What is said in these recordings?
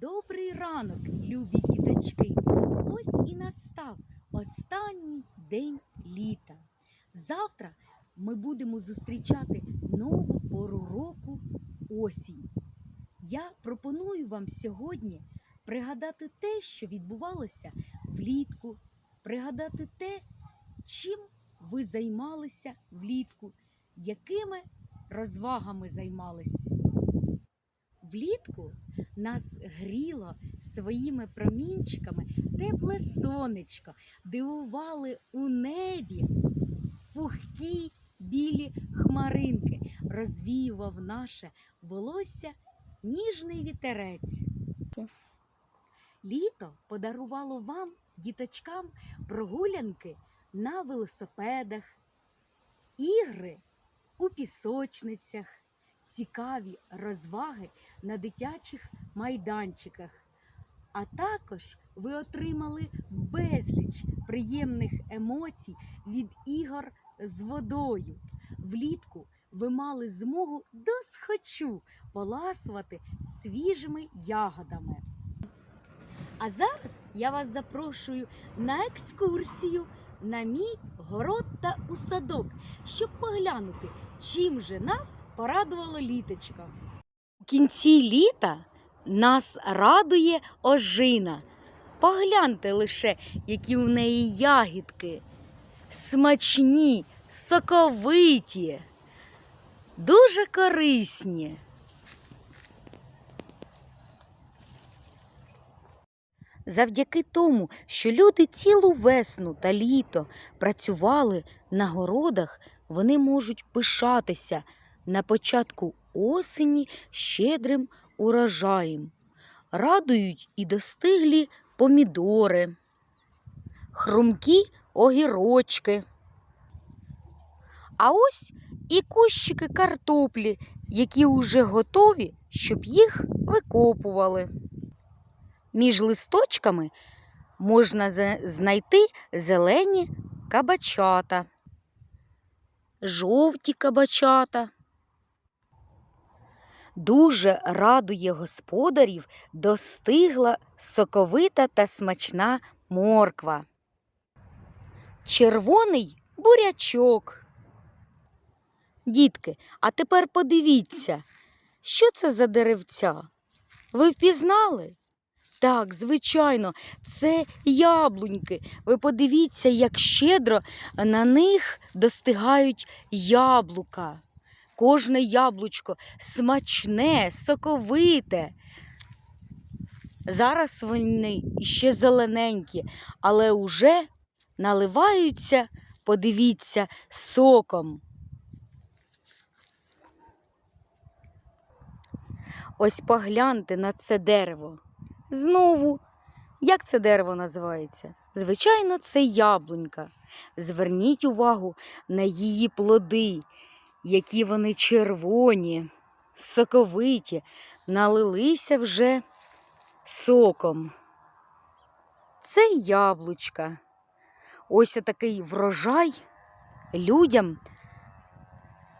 Добрий ранок, любі діточки. Ось і настав останній день літа. Завтра ми будемо зустрічати нову пору року осінь. Я пропоную вам сьогодні пригадати те, що відбувалося влітку, пригадати те, чим ви займалися влітку, якими розвагами займались. Влітку нас гріло своїми промінчиками тепле сонечко, дивували у небі пухкі білі хмаринки, розвіював наше волосся ніжний вітерець. Літо подарувало вам, діточкам, прогулянки на велосипедах, ігри у пісочницях, цікаві розваги на дитячих майданчиках. А також ви отримали безліч приємних емоцій від ігор з водою. Влітку ви мали змогу досхочу поласувати свіжими ягодами. А зараз я вас запрошую на екскурсію на мій город та у садок, щоб поглянути, чим же нас порадувало літочко. У кінці літа нас радує ожина. Погляньте лише, які в неї ягідки. Смачні, соковиті, дуже корисні. Завдяки тому, що люди цілу весну та літо працювали на городах, вони можуть пишатися на початку осені щедрим урожаєм. Радують і достиглі помідори, хрумкі огірочки. А ось і кущики картоплі, які уже готові, щоб їх викопували. Між листочками можна знайти зелені кабачата, жовті кабачата. Дуже радує господарів достигла соковита та смачна морква. Червоний бурячок. Дітки, а тепер подивіться, що це за деревця? Ви впізнали? Так, звичайно, це яблуньки. Ви подивіться, як щедро на них достигають яблука. Кожне яблучко смачне, соковите. Зараз вони ще зелененькі, але уже наливаються, подивіться, соком. Ось погляньте на це дерево. Знову, як це дерево називається? Звичайно, це яблунька. Зверніть увагу на її плоди, які вони червоні, соковиті, налилися вже соком. Це яблучка. Ось такий врожай людям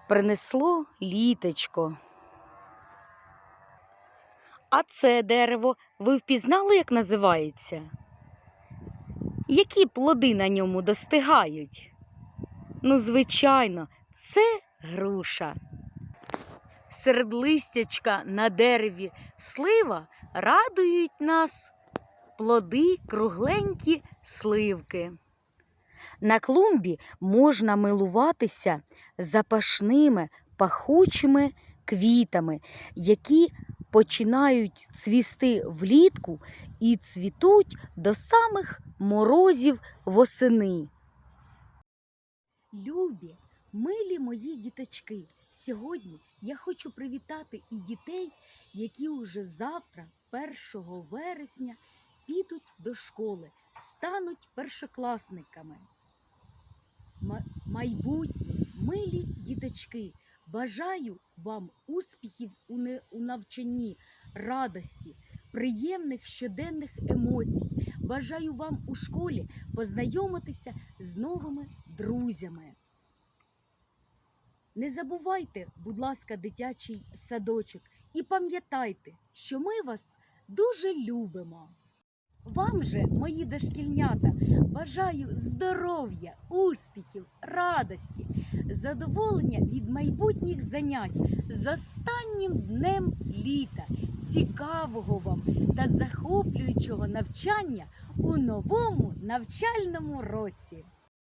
принесло літочко. А це дерево ви впізнали, як називається? Які плоди на ньому достигають? Ну, звичайно, це груша. Серед листячка на дереві слива радують нас плоди кругленькі сливки. На клумбі можна милуватися запашними пахучими квітами, які починають цвісти влітку і цвітуть до самих морозів восени. Любі, милі мої діточки, сьогодні я хочу привітати і дітей, які уже завтра, 1 вересня, підуть до школи, стануть першокласниками. Ма- Майбутні, милі діточки, бажаю вам успіхів у, не, у навчанні, радості, приємних щоденних емоцій. Бажаю вам у школі познайомитися з новими друзями. Не забувайте, будь ласка, дитячий садочок, і пам'ятайте, що ми вас дуже любимо. Вам же, мої дошкільнята, бажаю здоров'я, успіхів, радості, задоволення від майбутніх занять з останнім днем літа, цікавого вам та захоплюючого навчання у новому навчальному році.